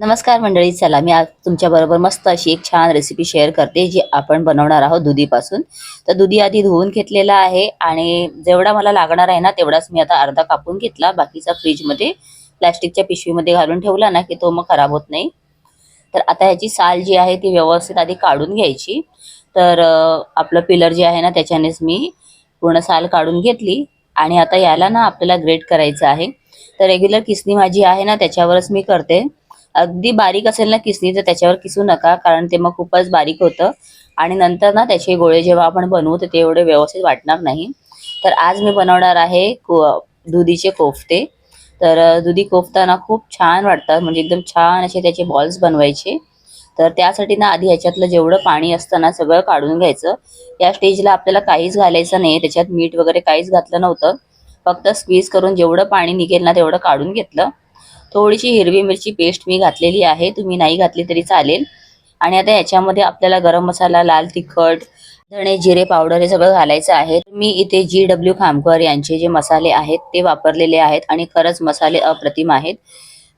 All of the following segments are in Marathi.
नमस्कार मंडळी चला मी आज तुमच्याबरोबर मस्त अशी एक छान रेसिपी शेअर करते जी आपण बनवणार आहोत दुधीपासून. तर दुधी आधी धुवून घेतलेला आहे आणि जेवढा मला लागणार आहे ना तेवढाच मी आता अर्धा कापून घेतला. बाकीचा फ्रीजमध्ये प्लॅस्टिकच्या पिशवीमध्ये घालून ठेवला ना की तो मग खराब होत नाही. तर आता ह्याची साल जी आहे ती व्यवस्थित आधी काढून घ्यायची. तर आपलं पिलर जे आहे ना त्याच्यानेच मी पूर्ण साल काढून घेतली. आणि आता याला ना आपल्याला ग्रेट करायचं आहे. तर रेग्युलर किसनी माझी आहे ना त्याच्यावरच मी करते. अगदी बारीक असेल ना किसणी तर त्याच्यावर किसू नका कारण ते मग खूपच बारीक होतं. आणि नंतर ना त्याचे गोळे जेव्हा आपण बनवू तर ते एवढे व्यवस्थित वाटणार नाही. तर आज मी बनवणार आहे को दुधीचे कोफ्ते. तर दुधी कोफ्ता ना खूप छान वाटतात म्हणजे एकदम छान असे त्याचे बॉल्स बनवायचे. तर त्यासाठी ना आधी ह्याच्यातलं जेवढं पाणी असतं ना सगळं काढून घ्यायचं. या स्टेजला आपल्याला काहीच घालायचं नाही त्याच्यात मीठ वगैरे काहीच घातलं नव्हतं. फक्त स्क्वीज करून जेवढं पाणी निघेल ना तेवढं काढून घेतलं. थोडीशी हिरवी मिरची पेस्ट मी घातलेली आहे. तुम्ही नाही घातली तरी चालेल. आणि आता याच्यामध्ये आपल्याला गरम मसाला लाल तिखट धणे जिरे पावडर हे सगळं घालायचं आहे. मी इथे जी डब्ल्यू खामकर यांचे जे मसाले आहेत ते वापरलेले आहेत आणि खरंच मसाले अप्रतिम आहेत.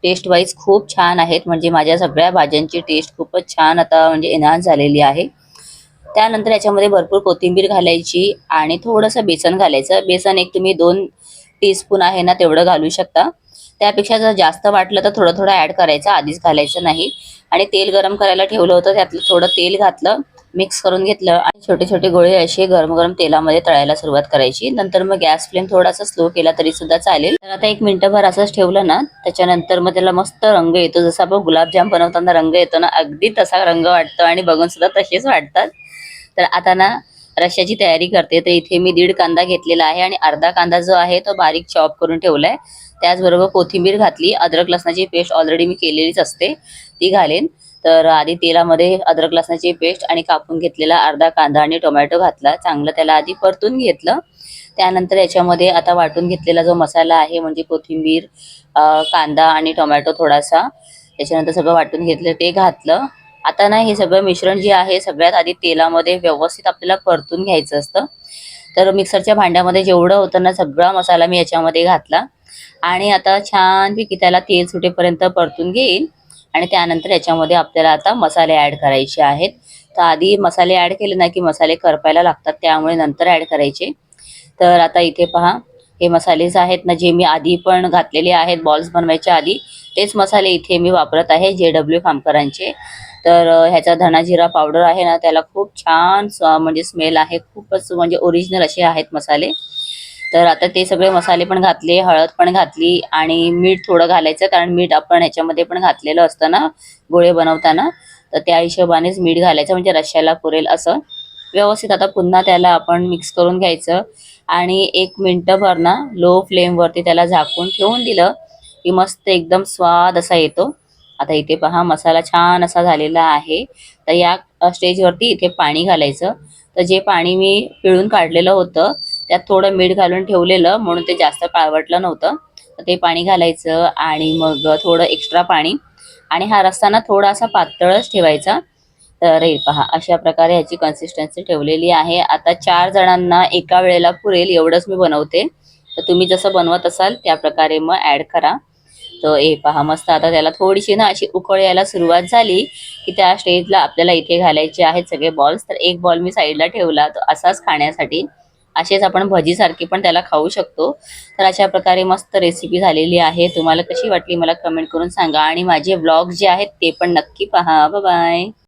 टेस्ट वाईज खूप छान आहेत. म्हणजे माझ्या सगळ्या भाज्यांची टेस्ट खूपच छान आता म्हणजे एनहान्स झालेली आहे. त्यानंतर याच्यामध्ये भरपूर कोथिंबीर घालायची आणि थोडंसं बेसन घालायचं. बेसन एक तुम्ही दोन टीस्पून आहे ना तेवढं घालू शकता. त्यापेक्षा जर जास्त वाटलं तर थोडं थोडं ॲड करायचं. आधीच घालायचं नाही. आणि तेल गरम करायला ठेवलं होतं त्यातलं थोडं तेल घातलं मिक्स करून घेतलं आणि छोटे छोटे गोळे असे गरम गरम तेलामध्ये तळायला सुरुवात करायची. नंतर मग गॅस फ्लेम थोडासा स्लो केला तरी सुद्धा चालेल. तर आता एक मिनिटभर असंच ठेवलं ना त्याच्यानंतर मग त्याला मस्त रंग येतो. जसा आपण गुलाबजाम बनवताना रंग येतो ना अगदी तसा रंग वाटतो आणि बघून सुद्धा तसेच वाटतात. तर आता ना रश्याची तयारी करते. तर इथे मी दीड कांदा घेतलेला आहे आणि अर्धा कांदा जो आहे तो बारीक चॉप करून ठेवलाय. त्याचबरोबर कोथिंबीर घातली. अद्रक लसणाची पेस्ट ऑलरेडी मी केलेलीच असते. ती घालेन. तर आधी तेलामध्ये अद्रक लसणाची पेस्ट आणि कापून घेतलेला अर्धा कांदा आणि टोमॅटो घातला. चांगलं त्याला आधी परतून घेतलं. त्यानंतर याच्यामध्ये आता वाटून घेतलेला जो मसाला आहे म्हणजे कोथिंबीर कांदा आणि टोमॅटो थोडासा त्याच्यानंतर सगळं वाटून घेतलं ते घातलं. आता ना हे सगळं मिश्रण जे आहे सगळ्यात आधी तेलामध्ये व्यवस्थित आपल्याला परतून घ्यायचं असतं. तर मिक्सरच्या भांड्यामध्ये जेवढं होतं ना सगळा मसाला मी याच्यामध्ये घातला. आणि आता छानपैकी त्याला तेल सुटेपर्यंत परतून घेईल आणि त्यानंतर याच्यामध्ये आपल्याला आता मसाले ॲड करायचे आहेत. तर आधी मसाले ॲड केले ना की मसाले करपायला लागतात त्यामुळे नंतर ॲड करायचे. तर आता इथे पहा हे मसालेच आहेत ना जे मी आधी पण घातलेले आहेत बॉल्स बनवायच्या आधी तेच मसाले इथे मी वापरत आहे जे डब्ल्यू खामकरांचे तर ह्याचा धना जिरा पावडर आहे ना त्याला खूप छान म्हणजे स्मेल आहे. खूपच म्हणजे ओरिजिनल असे आहेत मसाले. तर आता ते सगळे मसाले पण घातले हळद पण घातली आणि मीठ थोडं घालायचं कारण मीठ आपण ह्याच्यामध्ये पण घातलेलं असतं ना गोळे बनवताना. तर त्या हिशोबानेच मीठ घालायचं म्हणजे रश्श्याला पुरेल असं. व्यवस्थित आता पुन्हा त्याला आपण मिक्स करून घ्यायचं. आणि एक मिनटंभर ना लो फ्लेमवरती त्याला झाकून ठेवून दिलं की मस्त एकदम स्वाद असा येतो. आता इथे पहा मसाला छान असा झालेला आहे. तर या स्टेजवरती इथे पाणी घालायचं. तर जे पाणी मी पिळून काढलेलं होतं त्यात थोडं मीठ घालून ठेवलेलं म्हणून ते जास्त काळवटलं नव्हतं. तर ते पाणी घालायचं आणि मग थोडं एक्स्ट्रा पाणी. आणि हा रस्ताना थोडासा पातळच ठेवायचा. तर हे पहा अशा प्रकारे ह्याची कन्सिस्टन्सी ठेवलेली आहे. आता चार जणांना एका वेळेला पुरेल एवढंच मी बनवते. तर तुम्ही जसं बनवत असाल त्या प्रकारे मग ॲड करा. तर हे पहा मस्त आता त्याला थोडीशी ना अशी उकळ यायला सुरुवात झाली की त्या स्टेजला आपल्याला इथे घालायचे आहेत सगळे बॉल्स तर एक बॉल मी साईडला ठेवला तो असाच खाण्यासाठी. असेच आपण भजीसारखी पण त्याला खाऊ शकतो. तर अशा प्रकारे मस्त रेसिपी झालेली आहे. तुम्हाला कशी वाटली मला कमेंट करून सांगा. आणि माझे व्लॉग जे आहेत ते पण नक्की पहा. बाय